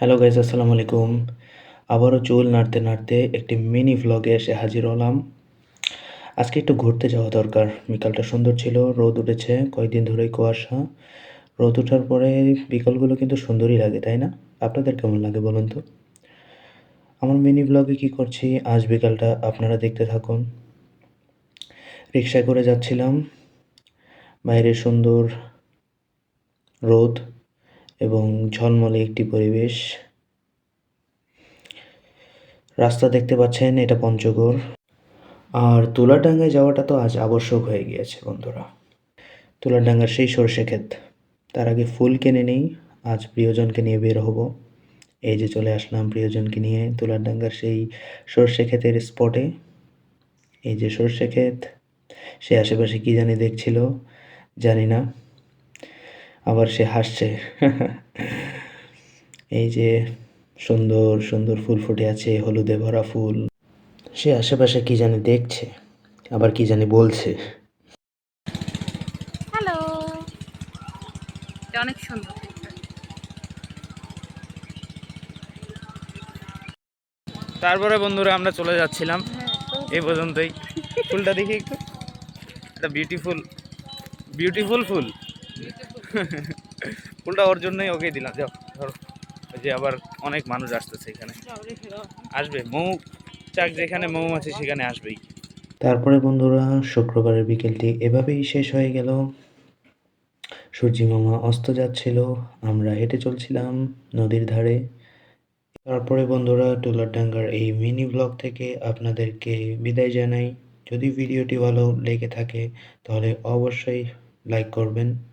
Hello guys আসসালামু আলাইকুম আবারও চুল নাড়তে নাড়তে একটি মিনি ভ্লগে এসে হাজির হলাম। আজকে একটু ঘুরতে যাওয়া দরকার। বিকালটা সুন্দর ছিল, রোদ উঠেছে, কয়েকদিন ধরেই কুয়াশা। রোদ ওঠার পরে বিকালগুলো কিন্তু সুন্দরই লাগে, তাই না? আপনাদের কেমন লাগে বলুন তো? আমার মিনি ব্লগে কি করছি, আজ বিকালটা আপনারা দেখতে থাকুন। রিক্সায় করে যাচ্ছিলাম। বাইরে সুন্দর রোদ। এবং ঝলমলে একটি পরিবেশ। রাস্তা দেখতে পাচ্ছেন, এটা পঞ্চগড়। আর তুলাডাঙ্গায় যাওয়াটা তো আজ আবশ্যক হয়ে গিয়েছে, বন্ধুরা। তুলাডাঙ্গার সেই সর্ষে ক্ষেত, তার আগে ফুল কিনে নেই, আজ প্রিয়জনকে নিয়ে বের হব। এই যে চলে আসলাম প্রিয়জনকে নিয়ে তুলাডাঙ্গার সেই সর্ষে ক্ষেতের স্পটে। এই যে সর্ষে ক্ষেত, সে আশেপাশে কি জানি দেখছিল, জানি না। আবার সে হাসছে। এই যে সুন্দর সুন্দর ফুল ফুটে আছে হলুদে ভরা ফুল। সে আশেপাশে কি জানি দেখছে আবার কি জানি বলছে। হ্যালো। অনেক সুন্দর তারপরে বন্ধুরা আমরা চলে যাচ্ছিলাম। এই পর্যন্তই। ফুলটা দেখি একটু। এটা বিউটিফুল বিউটিফুল ফুল। ফুলটা ওর জন্যই ওকে দিলাম, যাও, ধরো। যে আবার অনেক মানুষ আসতেছে এখানে। আসবে, মৌ, চাক যেখানে মৌমাছি সেখানে আসবেই। তারপরে বন্ধুরা, শুক্রবারের বিকেলটি এভাবেই শেষ হয়ে গেল। সূর্যি মামা অস্ত যাচ্ছিল, আমরা হেঁটে চলছিলাম নদীর ধারে। তারপরে বন্ধুরা টুলারডাঙ্গার এই মিনি ব্লগ থেকে আপনাদেরকে বিদায় জানাই। যদি ভিডিওটি ভালো লেগে থাকে, তাহলে অবশ্যই লাইক করবেন।